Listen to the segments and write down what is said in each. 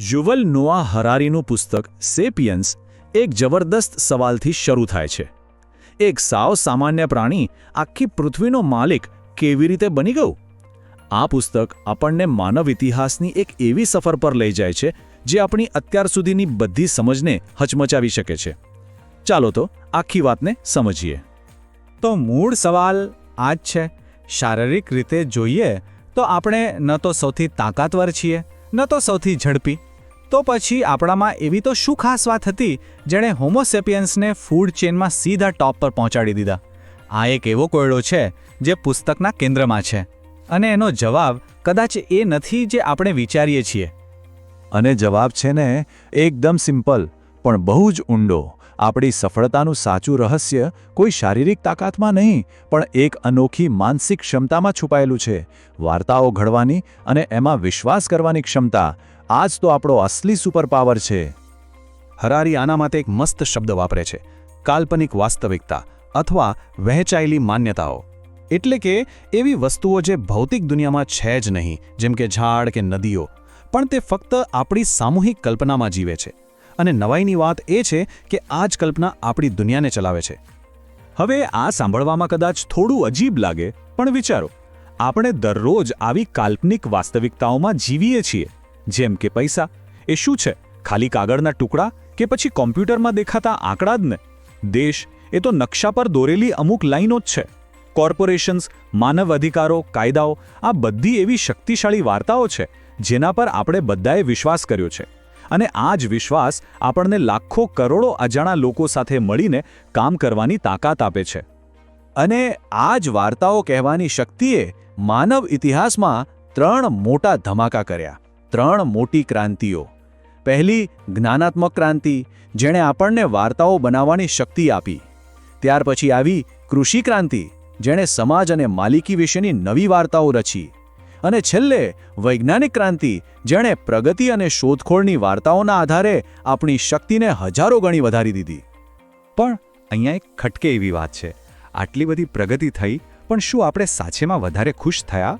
યુવલ નોઆ હરારીનું પુસ્તક સેપિયન્સ એક જબરદસ્ત સવાલથી શરૂ થાય છે. એક સાવ સામાન્ય પ્રાણી આખી પૃથ્વીનો માલિક કેવી રીતે બની ગયું? આ પુસ્તક આપણને માનવ ઇતિહાસની એક એવી સફર પર લઈ જાય છે, જે આપણી અત્યાર સુધીની બધી સમજને હચમચાવી શકે છે. ચાલો તો આખી વાતને સમજીએ. તો મૂળ સવાલ આ જ છે. શારીરિક રીતે જોઈએ તો આપણે ન તો સૌથી તાકાતવર છીએ. ન તો સૌથી ઝડપી. તો પછી આપણામાં એવી તો શું ખાસ વાત હતી, જેણે હોમોસેપિયન્સને ફૂડ ચેનમાં સીધા ટોપ પર પહોંચાડી દીધા. આ એક એવો કોયડો છે, જે પુસ્તકના કેન્દ્રમાં છે. અને એનો જવાબ કદાચ એ નથી જે આપણે વિચારીએ છીએ. અને જવાબ છે ને, એકદમ સિમ્પલ. પણ બહુ જ ઊંડો. આપણી સફળતાનું સાચું રહસ્ય કોઈ શારીરિક તાકાતમાં નહીં, પણ એક અનોખી માનસિક ક્ષમતામાં છુપાયેલું છે. વાર્તાઓ ઘડવાની અને એમાં વિશ્વાસ કરવાની ક્ષમતા આ જ તો આપણો અસલી સુપર પાવર છે. હરારી આના માટે એક મસ્ત શબ્દ વાપરે છે. કાલ્પનિક વાસ્તવિકતા અથવા વહેંચાયેલી માન્યતાઓ. એટલે કે, એવી વસ્તુઓ જે ભૌતિક દુનિયામાં છે જ નહીં, જેમ કે ઝાડ કે નદીઓ, પણ તે ફક્ત આપણી સામૂહિક કલ્પનામાં જીવે છે. અને નવાઈની વાત એ છે કે આ જ કલ્પના આપણી દુનિયાને ચલાવે છે. હવે આ સાંભળવામાં કદાચ થોડું અજીબ લાગે, પણ વિચારો, આપણે દરરોજ આવી કાલ્પનિક વાસ્તવિકતાઓમાં જીવીએ છીએ, જેમ કે પૈસા, એ શું છે, ખાલી કાગળના ટુકડા કે પછી કોમ્પ્યુટરમાં દેખાતા આંકડા જ ને? દેશ એ તો નકશા પર દોરેલી અમુક લાઈનો જ છે. કોર્પોરેશન્સ, માનવ અધિકારો, કાયદાઓ, આ બધી એવી શક્તિશાળી વાર્તાઓ છે, જેના પર આપણે બધાએ વિશ્વાસ કર્યો છે. અને આ જ વિશ્વાસ આપણને લાખો કરોડો અજાણા લોકો સાથે મળીને કામ કરવાની તાકાત આપે છે. અને આ જ વાર્તાઓ કહેવાની શક્તિએ માનવ ઇતિહાસમાં ત્રણ મોટા ધમાકા કર્યા. ત્રણ મોટી ક્રાંતિઓ. પહેલી, જ્ઞાનાત્મક ક્રાંતિ, જેણે આપણને વાર્તાઓ બનાવવાની શક્તિ આપી. ત્યાર પછી આવી કૃષિ ક્રાંતિ, જેણે સમાજ અને માલિકી વિશેની નવી વાર્તાઓ રચી. અને છેલ્લે, વૈજ્ઞાનિક ક્રાંતિ, જેણે પ્રગતિ અને શોધખોળની વાર્તાઓના આધારે આપણી શક્તિને હજારો ગણી વધારી દીધી. પણ અહીંયા એક ખટકે એવી વાત છે. આટલી બધી પ્રગતિ થઈ, પણ શું આપણે સાચેમાં વધારે ખુશ થયા?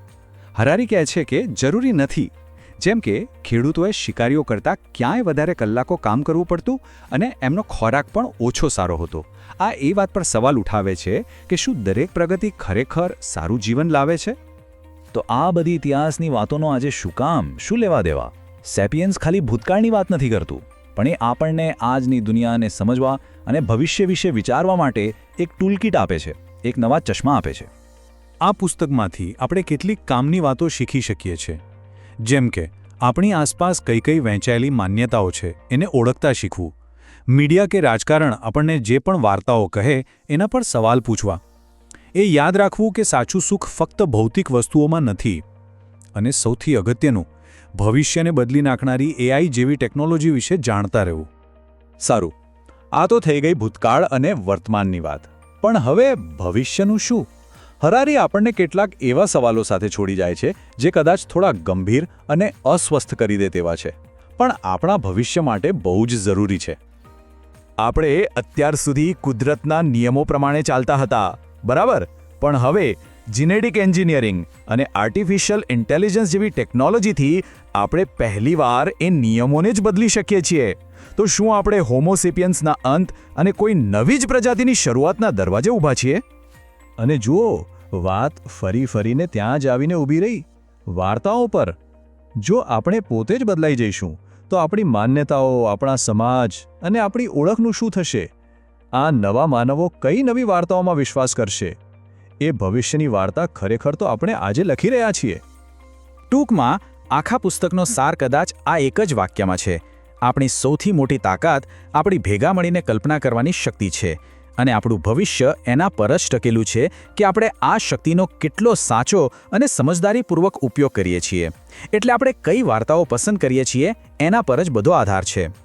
હરારી કહે છે કે જરૂરી નથી. જેમ કે, ખેડૂતોએ શિકારીઓ કરતાં ક્યાંય વધારે કલાકો કામ કરવું પડતું અને એમનો ખોરાક પણ ઓછો સારો હતો. આ એ વાત પર સવાલ ઉઠાવે છે કે શું દરેક પ્રગતિ ખરેખર સારું જીવન લાવે છે? તો આ બધી ઇતિહાસની વાતોનો આજે શું કામ? શું લેવા દેવા? સેપિયન્સ ખાલી ભૂતકાળની વાત નથી કરતું, પણ એ આપણને આજની દુનિયાને સમજવા અને ભવિષ્ય વિશે વિચારવા માટે એક ટૂલકીટ આપે છે, એક નવા ચશ્મા આપે છે. આ પુસ્તકમાંથી આપણે કેટલીક કામની વાતો શીખી શકીએ છીએ. જેમ કે, આપણી આસપાસ કઈ કઈ વહેંચાયેલી માન્યતાઓ છે, એને ઓળખતા શીખવું. મીડિયા કે રાજકારણ આપણને જે પણ વાર્તાઓ કહે, એના પર સવાલ પૂછવા. એ યાદ રાખવું કે સાચું સુખ ફક્ત ભૌતિક વસ્તુઓમાં નથી. અને સૌથી અગત્યનું, ભવિષ્યને બદલી નાખનારી એઆઈ જેવી ટેકનોલોજી વિશે જાણતા રહેવું. સારું, આ તો થઈ ગઈ ભૂતકાળ અને વર્તમાનની વાત. પણ હવે ભવિષ્યનું શું? હરારી આપણને કેટલાક એવા સવાલો સાથે છોડી જાય છે, જે કદાચ થોડા ગંભીર અને અસ્વસ્થ કરી દે તેવા છે. પણ આપણા ભવિષ્ય માટે બહુ જ જરૂરી છે. આપણે અત્યાર સુધી કુદરતના નિયમો પ્રમાણે ચાલતા હતા. બરાબર? પણ હવે જીનેટિક એન્જિનિયરિંગ અને આર્ટિફિશિયલ ઇન્ટેલિજન્સ જેવી ટેકનોલોજીથી આપણે પહેલીવાર એ નિયમોને જ બદલી શકીએ છીએ. તો શું આપણે હોમોસેપિયન્સના અંત અને કોઈ નવી જ પ્રજાતિની શરૂઆતના દરવાજે ઊભા છીએ? અને જુઓ, વાત ફરી ફરીને ત્યાં જ આવીને ઊભી રહી. વાર્તાઓ પર. જો આપણે પોતે જ બદલાઈ જઈશું, તો આપણી માન્યતાઓ, આપણા સમાજ અને આપણી ઓળખનું શું થશે? આ નવા માનવો કઈ નવી વાર્તાઓમાં વિશ્વાસ કરશે? એ ભવિષ્યની વાર્તા ખરેખર તો આપણે આજે લખી રહ્યા છીએ. ટૂંકમાં, આખા પુસ્તકનો સાર કદાચ આ એક જ વાક્યમાં છે. આપણી સૌથી મોટી તાકાત આપણી ભેગા મળીને કલ્પના કરવાની શક્તિ છે અને આપણું ભવિષ્ય એના પર જ ટકેલું છે કે આપણે આ શક્તિનો કેટલો સાચો અને સમજદારીપૂર્વક ઉપયોગ કરીએ છીએ. એટલે આપણે કઈ વાર્તાઓ પસંદ કરીએ છીએ એના પર જ બધો આધાર છે.